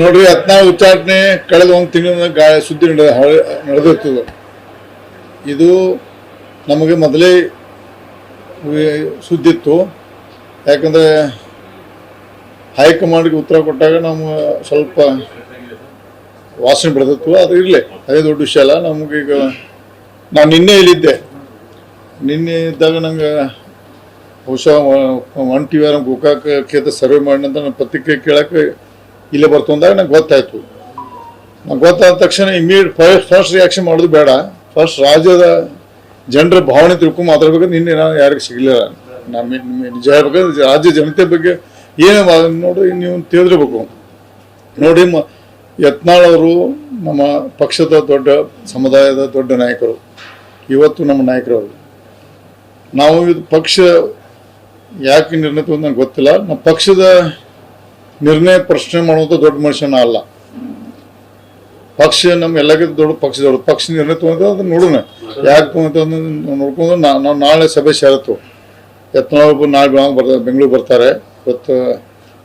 ನೋಡ್ರಿ ಹತ್ನಾ ಉಚ್ಚಾಟನೆ ಕಳೆದ ಒಂದು ತಿಂಗಳ ಗಾ ಸುದ್ದಿ ನಡೆ ನಡೆದಿರ್ತದೆ. ಇದು ನಮಗೆ ಮೊದಲೇ ಸುದ್ದಿ ಸುದ್ದಿತ್ತು. ಯಾಕಂದರೆ ಹೈಕಮಾಂಡ್ಗೆ ಉತ್ತರ ಕೊಟ್ಟಾಗ ನಮ್ಮ ಸ್ವಲ್ಪ ವಾಸನೆ ಬೆಳೆದಿತ್ತು. ಅದು ಇರಲಿ ಅದೇ ದೊಡ್ಡ ವಿಷಯ ಅಲ್ಲ. ನಮಗೀಗ ನಾನು ನಿನ್ನೆ ಇಲ್ಲಿದ್ದೆ ನಿನ್ನೆ ಇದ್ದಾಗ ನಂಗೆ ಬಹುಶಃ one T V R Gokak ಕ್ಷೇತ್ರ ಸರ್ವೆ ಮಾಡಿದಂತ ನಾನು ಪತ್ರಿಕೆ ಕೇಳಕ್ಕೆ ಇಲ್ಲೇ ಬರ್ತಂದಾಗ ನಂಗೆ ಗೊತ್ತಾಯ್ತು. ನಂಗೆ ಗೊತ್ತಾದ ತಕ್ಷಣ ಇಮಿಡಿಯೇಟ್ ಫಸ್ಟ್ ಫಸ್ಟ್ ರಿಯಾಕ್ಷನ್ ಮಾಡೋದು ಬೇಡ. ಫಸ್ಟ್ ರಾಜ್ಯದ ಜನರ ಭಾವನೆ ತಿಳ್ಕೊಂಡು ಮಾತಾಡ್ಬೇಕು ನಿನ್ನೆ ನಾನು ಯಾರಿಗೂ ಸಿಗಲಿಲ್ಲ. ನಮ್ಮ ನಿಜ ಹೇಳ್ಬೇಕಂದ್ರೆ ರಾಜ್ಯ ಜನತೆ ಬಗ್ಗೆ ಏನು ನೋಡಿ ನೀವು ತಿಳಿದಿರ್ಬೇಕು. ನೋಡಿ, ಮ, ಯತ್ನಾಳ್ ಅವರು ನಮ್ಮ ಪಕ್ಷದ ದೊಡ್ಡ ಸಮುದಾಯದ ದೊಡ್ಡ ನಾಯಕರು. ಇವತ್ತು ನಮ್ಮ ನಾಯಕರವರು ನಾವು ಇದು ಪಕ್ಷ ಯಾಕೆ ನಿರ್ಣಯ ತಗೊಂಡು ನಂಗೆ ಗೊತ್ತಿಲ್ಲ. ನಮ್ಮ ಪಕ್ಷದ ನಿರ್ಣಯ ಪ್ರಶ್ನೆ ಮಾಡುವಂಥ ದೊಡ್ಡ ಮನುಷ್ಯನ ಅಲ್ಲ. ಪಕ್ಷ ನಮ್ಮ ಎಲ್ಲಕ್ಕಿಂತ ದೊಡ್ಡ ಪಕ್ಷ ದೊಡ್ಡ ಪಕ್ಷ ನಿರ್ಣಯ ತಗೊಂಡು ಅದನ್ನ ನೋಡೋಣ. ಯಾಕೆ ತಗೊಂತ ನೋಡ್ಕೊಂಡು ನಾವು ನಾಳೆ ಸಭೆ ಸೇರತ್ತು. ಯತ್ನಾಳ್ ನಾಳೆ ಬರ್ತಾರೆ ಬೆಂಗಳೂರು ಬರ್ತಾರೆ. ಇವತ್ತು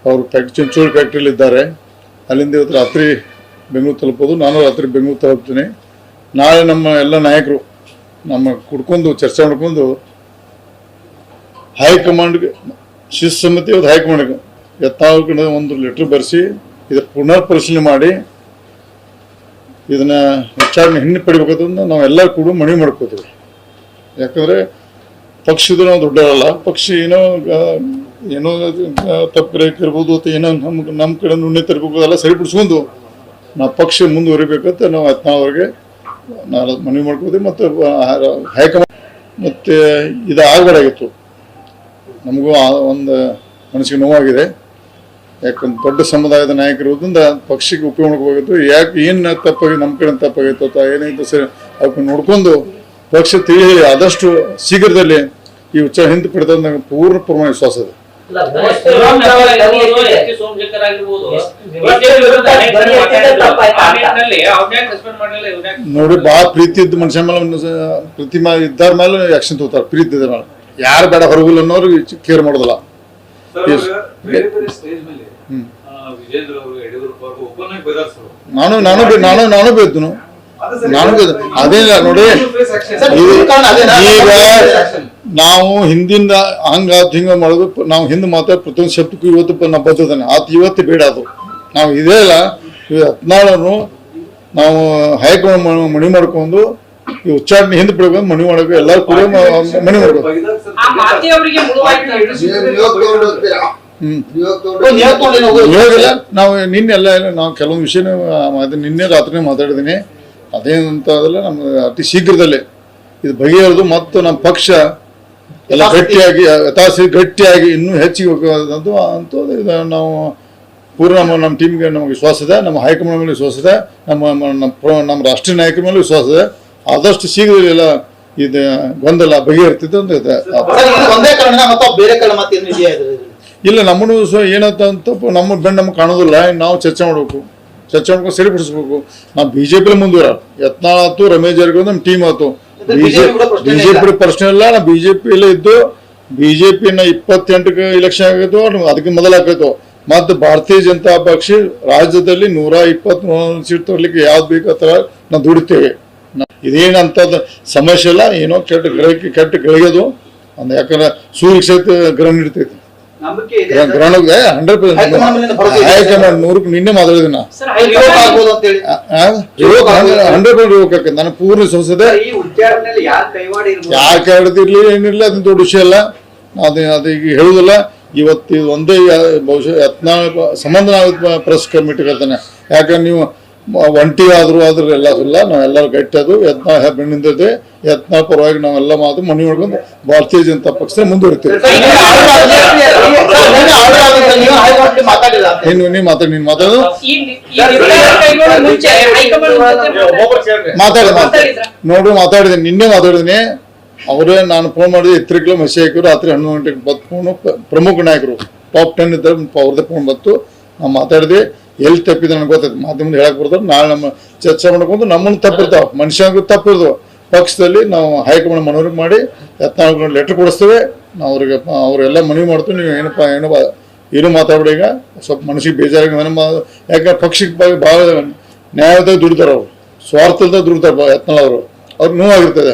ಅವರು ಫ್ಯಾಕ್ಟ್ರಿ ಚಿಂಚೋಳಿ ಫ್ಯಾಕ್ಟ್ರಿಲಿ ಇದ್ದಾರೆ. ಅಲ್ಲಿಂದ ಇವತ್ತು ರಾತ್ರಿ ಬೆಂಗಳೂರು ತಲುಪೋದು. ನಾನು ರಾತ್ರಿ ಬೆಂಗಳೂರು ತಲುಪ್ತೀನಿ. ನಾಳೆ ನಮ್ಮ ಎಲ್ಲ ನಾಯಕರು ನಮ್ಮ ಕುಡ್ಕೊಂಡು ಚರ್ಚೆ ಮಾಡ್ಕೊಂಡು ಹೈಕಮಾಂಡ್ಗೆ ಶಿಸ್ತುಸಮ್ಮತಿ ಇವತ್ತು ಹೈಕಮಾಂಡ್ಗೆ ಯತ್ನಾಳ್ ಕಡೆ ಒಂದು ಲೆಟ್ರ್ ಬರೆಸಿ ಇದು ಪುನರ್ ಪರಿಶೀಲನೆ ಮಾಡಿ ಇದನ್ನ ವಿಚಾರಣೆ ಹಿಂದೆ ಪಡಿಬೇಕಂತ ನಾವು ಎಲ್ಲರೂ ಕೂಡ ಮನವಿ ಮಾಡ್ಕೋತೀವಿ. ಯಾಕಂದ್ರೆ ಪಕ್ಷದ ನಾವು ದೊಡ್ಡವರಲ್ಲ, ಪಕ್ಷಿ ಏನೋ ಏನೋ ತಪ್ಪು ಗ್ರಹಿಕೆ ಇರ್ಬೋದು ಅಥವಾ ಏನೋ ನಮ್ಗೆ ನಮ್ಮ ಕಡೆ ನುಣ್ಣೆ ತರಬೇಕು ಅದೆಲ್ಲ ಸರಿಪಡಿಸ್ಕೊಂಡು ನಾವು ಪಕ್ಷ ಮುಂದುವರಿಬೇಕಂತ ನಾವು ಹದಿನಾಲ್ವರೆಗೆ ನಾನು ಮನವಿ ಮಾಡ್ಕೋತೀವಿ. ಮತ್ತು ಹೈಕಮಾಂಡ್ ಮತ್ತು ಇದು ಆಗಬಾರ್ದಾಗಿತ್ತು ನಮಗೂ ಆ ಒಂದು ಮನಸ್ಸಿಗೆ ನೋವಾಗಿದೆ. ಯಾಕಂದ್ರೆ ದೊಡ್ಡ ಸಮುದಾಯದ ನಾಯಕರಿರೋದ್ರಿಂದ ಪಕ್ಷಕ್ಕೆ ಉಪಯೋಗ ಹೋಗಿತ್ತು ಯಾಕೆ ಏನು ತಪ್ಪಾಗಿ ನಮ್ಮ ಕಡೆ ತಪ್ಪಾಗಿತ್ತು ಅಥವಾ ಏನಾಯ್ತು ಸರಿ ಅವಕ್ಕೆ ನೋಡ್ಕೊಂಡು ಪಕ್ಷ ತಿಳಿ ಆದಷ್ಟು ಶೀಘ್ರದಲ್ಲಿ ಈ ಉಚ್ಚ ಹಿಂದೆ ಪಡೆದ ನನಗೆ ಪೂರ್ಣ ಪ್ರಮಾಣ ವಿಶ್ವಾಸ ಇದೆ. ನೋಡಿ ಭಾಳ ಪ್ರೀತಿ ಇದ್ದ ಮನುಷ್ಯ ಮೇಲೆ ಒಂದು ಸ- ಪ್ರೀತಿ ಮೇಲೆ ಇದ್ದಾರ ಮೇಲೆ ಆಕ್ಷನ್ ತಗೋತಾರೆ. ಪ್ರೀತಿ ಇದ್ದ ಮೇಲೆ. ಯಾರು ಬೇಡ ಹೊರಗುಲ್ ಅನ್ನೋರು ಕೇರ್ ಮಾಡೋದಿಲ್ಲ. Sir, Yes. ಅವ್ರು ಬೇರೆ ಬೇರೆ ಸ್ಟೇಜ್ ಮೇಲೆ ಆ, ವಿಜೇಂದ್ರ ಅವರು ಯಡಿಯೂರಪ್ಪ ಅವರು ಓಪನ್ ಆಗಿ ಬದಲಾಯಿಸರು ನಾನು ನಾನು ನಾನು ನಾನು ಬೇದ್ನು ನಾನು ಅದೇ ಅದೇನಿಲ್ಲ ನೋಡಿ? ಈಗ ನಾವು ಹಿಂದಿಂದ ಹಂಗ ಹಿಂಗ ಮಾಡೋದು ನಾವು ಹಿಂದೆ ಮಾತ್ರ ಪ್ರತಿಯೊಂದು ಶಬ್ದಕ್ಕೂ ಇವತ್ತು ನಾ ನಾವು ಬದ್ದದಾನೆ ಆತ ಇವತ್ತು ಬೇಡ ಅದು. ನಾವು ಇದೇ ಇಲ್ಲ ಹದಿನಾಳನ್ನು ನಾವು ಹೈಕಮಾಂಡ್ ಮಣಿ ಮಾಡ್ಕೊಂಡು ಉಚ್ಚಾರಣೆ ಹಿಂದೆ ಬಿಡ್ಬೇಕು ಮನವಿ ಮಾಡಬೇಕು ಎಲ್ಲರೂ ಕೂಡ ಮನವಿ ಮಾಡಬೇಕು? ಇವಾಗೆಲ್ಲ ನಾವು ನಿನ್ನೆ ಎಲ್ಲ ನಾವು ಕೆಲವೊಂದು ವಿಷಯ ಅದು ನಿನ್ನೆ ರಾತ್ರಿ ಮಾತಾಡಿದ್ದೀನಿ ಅದೇನಂತ ಅದಲ್ಲ ನಮ್ಮ ಅತಿ ಶೀಘ್ರದಲ್ಲೇ ಇದು ಬಗೆಹರಿದು ಮತ್ತು ನಮ್ಮ ಪಕ್ಷ ಎಲ್ಲ ಗಟ್ಟಿಯಾಗಿ ಯಥಾಸ್ಥಿ ಗಟ್ಟಿಯಾಗಿ ಇನ್ನೂ ಹೆಚ್ಚಿಗೆ ಹೋಗೋದಂತೂ ಅಂತೂ ಇದು ನಾವು ಪೂರ್ಣ ನಮ್ಮ ನಮ್ಮ ಟೀಮ್ಗೆ ನಮಗೆ ವಿಶ್ವಾಸ ಇದೆ ನಮ್ಮ ಹೈಕಮಾಂಡ್ ಮೇಲೆ ವಿಶ್ವಾಸ ಇದೆ ನಮ್ಮ ನಮ್ಮ ನಮ್ಮ ನಮ್ಮ ರಾಷ್ಟ್ರೀಯ ನಾಯಕರ ಮೇಲೆ ವಿಶ್ವಾಸ ಇದೆ. ಆದಷ್ಟು ಶೀಘ್ರದಲ್ಲಿ ಎಲ್ಲ ಇದು ಗೊಂದಲ ಬಗೆಹರಿತಿದ್ದು ಅಂತ ಇದೆ ಒಂದೇ ಕಾರಣ ಮತ್ತು ಬೇರೆ ಕಾರಣ ಮತ್ತೆ ಏನು ಇದೆಯಾ ಇದ್ರಲ್ಲಿ? ಇಲ್ಲ ನಮ್ಮನ್ನು ಸೊ ಏನಂತ ಅಂತ ಪ- ನಮ್ಮ ಬೆನ್ನು ನಮ್ಗೆ ಕಾಣೋದಿಲ್ಲ. ನಾವು ಚರ್ಚೆ ಮಾಡಬೇಕು. ಚರ್ಚೆ ಮಾಡ್ಕೊಂಡು ಸರಿಪಡಿಸ್ಬೇಕು. ನಾವು ಬಿ ಜೆ ಪಿಲಿ ಮುಂದುವರ. ಯತ್ನಾಳ್ ಆಯ್ತು ರಮೇಶ್ ಜಾರಕಿಹೊಳಿ ನಮ್ಮ ಟೀಮ್ ಆಯ್ತು ಬಿ BJP ಕೂಡ ಪ್ರಶ್ನೆ ಇಲ್ಲ. ಬಿಜೆಪಿ ಪ್ರಶ್ನೆ ಇಲ್ಲ. ನಾ ಬಿಜೆಪಿ ಬಿ ಇದ್ದು ಪಿನ ಇಪ್ಪತ್ತೆಂಟಕ್ಕೆ ಎಲೆಕ್ಷನ್ ಆಗಿತ್ತು ಅದಕ್ಕೆ ಮೊದಲಾಗೈತೋ ಮತ್ತು ಭಾರತೀಯ ಜನತಾ ಪಕ್ಷ ರಾಜ್ಯದಲ್ಲಿ ನೂರ ಇಪ್ಪತ್ತ್ ಸೀಟ್ ತರಲಿಕ್ಕೆ ಯಾವ್ದು ಬೇಕು ಆ ಥರ ನಾವು ದುಡಿತೇವೆ. ಇದೇನಂತದ್ದು ಸಮಸ್ಯೆ ಇಲ್ಲ ಏನೋ ಕೆಟ್ಟ ಗ್ರಹಕ್ಕೆ ಕೆಟ್ಟ ಗಳಿಗೆದು ಒಂದು ಯಾಕಂದ್ರೆ ಸೂರ್ಯ ಸಹಿತ ಗ್ರಹಣ ನೀಡ್ತೈತಿ. ನಂಬಿಕೆ ಇದೆ. ಗ್ರಹ- ಗ್ರಹಣಕ್ಕೆ ಹಂಡ್ರೆಡ್ ಪರ್ಸೆಂಟ್ ನೂರಕ್ಕೆ ನಿನ್ನೆ ಮಾತಾಡಿದ ನಾ ಹಂಡ್ರೆಡ್ ಪರ್ಸೆಂಟ್ ಹೋಗಕ್ಕೆ ನಾನು ಪೂರ್ಣ ಸಂಸದೆ. ಯಾರು ಕೈವಾಡ ಇರ್ಬೋದು? ಯಾರು ಕೇಳದಿರ್ಲಿ ಏನಿರಲಿ ಅದನ್ನ ದೊಡ್ಡ ವಿಷಯ ಅಲ್ಲ. ಅದು ಅದು ಈಗ ಹೇಳುದಿಲ್ಲ ಇವತ್ತು ಒಂದೇ ಬಹುಶಃ ಯತ್ನ ಸಂಬಂಧ ನಾವು ಪ್ರೆಸ್ ಕಮಿಟಿ ಹೇಳ್ತಾನೆ ಯಾಕಂದ್ರೆ ನೀವು ಒಂಟಿ ಆದರೂ ಆದ್ರೂ ಎಲ್ಲ ಇಲ್ಲ ನಾವೆಲ್ಲರೂ ಗಟ್ಟದು ಅದು ಯತ್ನ ಬೆಣ್ಣಿಂದದೆ ಯತ್ನ ಪರವಾಗಿ ನಾವೆಲ್ಲ ಮಾತು ಮನೆ ಹೊಡ್ಕೊಂಡು ಭಾರತೀಯ ಜನತಾ ಪಕ್ಷ ಮುಂದುವರಿತೀವಿ. ನೀನು ನೀ ಮಾತಾಡಿ ನೀನು ಮಾತಾಡು. ಮಾತಾಡ ನೋಡು ನಿರ್ಧಾರ ಕೈಗೊಳ್ಳೋ ಮುಂಚೆ ಹೈಕಮಾಂಡ್ ಜೊತೆ ಮಾತಾಡಿ. ಮಾತಾಡಿ ಮಾತಾಡಿದ್ರಾ? ನೋಡ್ರಿ ಮಾತಾಡಿದ್ದೀನಿ. ನಿನ್ನೆ ಮಾತಾಡಿದೀನಿ ಅವರೇ ನಾನು ಫೋನ್ ಮಾಡಿದೆ ಎತ್ತರಿಕಲ ಮೆಸೇಜ್ ಹಾಕಿದ್ರು. ರಾತ್ರಿ ಹನ್ನೊಂದು ಗಂಟೆಗೆ ಬತ್ ಫೋನು ಪ್ರಮುಖ ನಾಯಕರು. ಟಾಪ್ ಟೆನ್ ಇದ್ದಾರೆ ಅವ್ರದ್ದೇ ಫೋನ್ ಬಂತು. ನಾನು ಮಾತಾಡಿದೆ. ಎಲ್ಲಿ ತಪ್ಪಿದೆ ನನಗೆ ಗೊತ್ತಾಯ್ತು. ಮಾಧ್ಯಮದ ಹೇಳಕ್ ಬರ್ತಾರೆ ನಾಳೆ ನಮ್ಮ ಚರ್ಚೆ ಮಾಡ್ಕೊಂಡು ನಮ್ಮನ್ನು ತಪ್ಪಿರ್ತಾವ. ಮನುಷ್ಯನಿಗೂ ತಪ್ಪಿರ್ತಾವ. ಪಕ್ಷದಲ್ಲಿ ನಾವು ಹೈಕಮಾಂಡ್ ಮನವರಿ ಮಾಡಿ ಯತ್ನಾಳ್ ಲೆಟ್ರ್ ಕೊಡಿಸ್ತೇವೆ. ನಾವು ಅವ್ರಿಗೆ ಅವರೆಲ್ಲ ಮನವಿ ಮಾಡ್ತೀವಿ. ನೀವು ಏನಪ್ಪ, ಏನೋ ಏನು ಮಾತಾಡ್ಬಿಡಿ ಈಗ? ಸ್ವಲ್ಪ ಮನಸ್ಸಿಗೆ ಬೇಜಾರಾಗಿ ನಮ್ಮ ಯಾಕಂದ್ರೆ ಪಕ್ಷಕ್ಕೆ ಭಾಳ ನ್ಯಾಯದಾಗ ದುಡಿತಾರೆ ಅವರು. ಸ್ವಾರ್ಥದ ದುಡಿತಾರೆ ಯತ್ನಾಳ್ ಅವರು. ಅವ್ರು ನೋವಾಗಿರ್ತದೆ.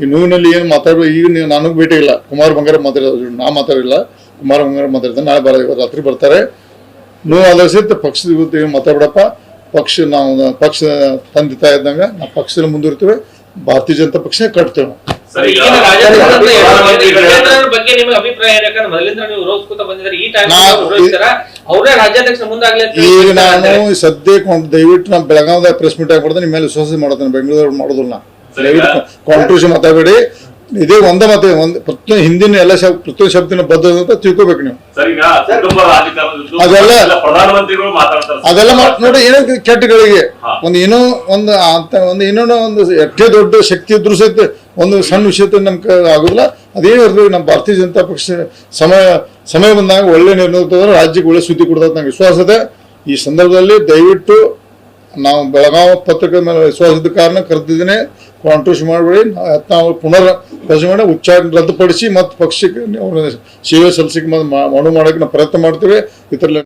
ಈ ನೋವಿನಲ್ಲಿ ಏನು ಮಾತಾಡ್ಬೇಕು ಈಗ ನೀವು ನನಗೆ ಭೇಟಿ ಇಲ್ಲ. ಕುಮಾರ್ ಬಂಗಾರ ಮಾತಾಡೋದು ನಾ ಮಾತಾಡಿಲ್ಲ. ಕುಮಾರ್ ಬಂಗಾರ ಮಾತಾಡ್ತಾರೆ ನಾಳೆ ಬರ ರಾತ್ರಿ ಬರ್ತಾರೆ. ನೋವು ಆಲೋಚಿತ ಪಕ್ಷದ ವಿರುದ್ಧ ಏನು ಬಿಡಪ್ಪ ಪಕ್ಷ ನಾವು ಪಕ್ಷ ತಂದೆ ತಾಯಿ ಇದ್ದಂಗೆ ನಾವು ಪಕ್ಷದಲ್ಲಿ ಮುಂದುವರಿತೇವೆ ಭಾರತೀಯ ಜನತಾ ಪಕ್ಷ ಕಟ್ತೇವೆ ಸರ್, ಈಗ ನೀವು ನಾವು- ನಾನು. ಸದ್ಯಕ್ಕೆ ಒಂದು ದಯವಿಟ್ಟು ನಾನು ಬೆಳಗಾವದಾಗ ಪ್ರೆಸ್ ಮೀಟ್ ಆಗ್ಬಿಡ್ದೆ ನಿಮ್ಮ ಮೇಲೆ ವಿಶ್ವಾಸ ಮಾಡ್ತೇನೆ. ಬೆಂಗಳೂರು ಮಾಡೋದಿಲ್ಲ ಸರಿ, ದಯವಿಟ್ಟು ಕಾಂಟ್ರಿಬ್ಯೂಷನ್ ಮಾತಾಡಬೇಡಿ. ಇದೇ ಒಂದ ಮತ್ತೆ ಒಂದು ಪ್ರತಿಯೊಂದು ಹಿಂದಿನ ಎಲ್ಲ ಶಬ್ದ ಪ್ರತಿಯೊಂದು ಶಬ್ದನ ಬದ್ಧ ಅಂತ ತಿಳ್ಕೊಬೇಕು ನೀವು. ಅದೆಲ್ಲ-. ಅದೆಲ್ಲ ನೋಡಿ ಏನೋ ಕೆಟ್ಟಗಳಿಗೆ. ಒಂದು ಏನೋ ಒಂದು ಅಂತ ಒಂದು ಇನ್ನೊಂದು ಒಂದು ಎಷ್ಟೇ ದೊಡ್ಡ ಶಕ್ತಿ ಇದ್ರೂ ಸಹಿತ ಒಂದು ಸಣ್ಣ ವಿಷಯ ನಮ್ಗೆ ಆಗುದಿಲ್ಲ. ಅದೇ ಇರ್ಲಿ ನಮ್ಮ ಭಾರತೀಯ ಜನತಾ ಪಕ್ಷ ಸಮಯ ಸಮಯ ಬಂದಾಗ ಒಳ್ಳೆ ನಿರ್ಣಯ ರಾಜ್ಯಕ್ಕೆ ಒಳ್ಳೆ ಸುದ್ದಿ ಕೊಡ್ತದೆ ನಂಗೆ ವಿಶ್ವಾಸ ಇದೆ. ಈ ಸಂದರ್ಭದಲ್ಲಿ ದಯವಿಟ್ಟು ನಾವು ಬೆಳಗಾವಿ ಪತ್ರಿಕೆ ಮೇಲೆ ವಿಶ್ವಾಸ ಇದ್ದ ಕಾರಣ ಕರೆದಿದ್ದೇನೆ. ಕಾಂಟ್ರಿಬ್ಯೂಷನ್ ಮಾಡಬೇಡಿ. ನಾವು ಪುನರ್ ಮಾಡಿ ಉಚ್ಚಾರ ರದ್ದುಪಡಿಸಿ ಮತ್ತು ಪಕ್ಷಕ್ಕೆ ಸೇವೆ ಸಲ್ಲಿಸಿ ಮನವಿ ಮಾಡೋಕ್ಕೆ ನಾವು ಪ್ರಯತ್ನ ಮಾಡ್ತೇವೆ. ಇದರಲ್ಲಿ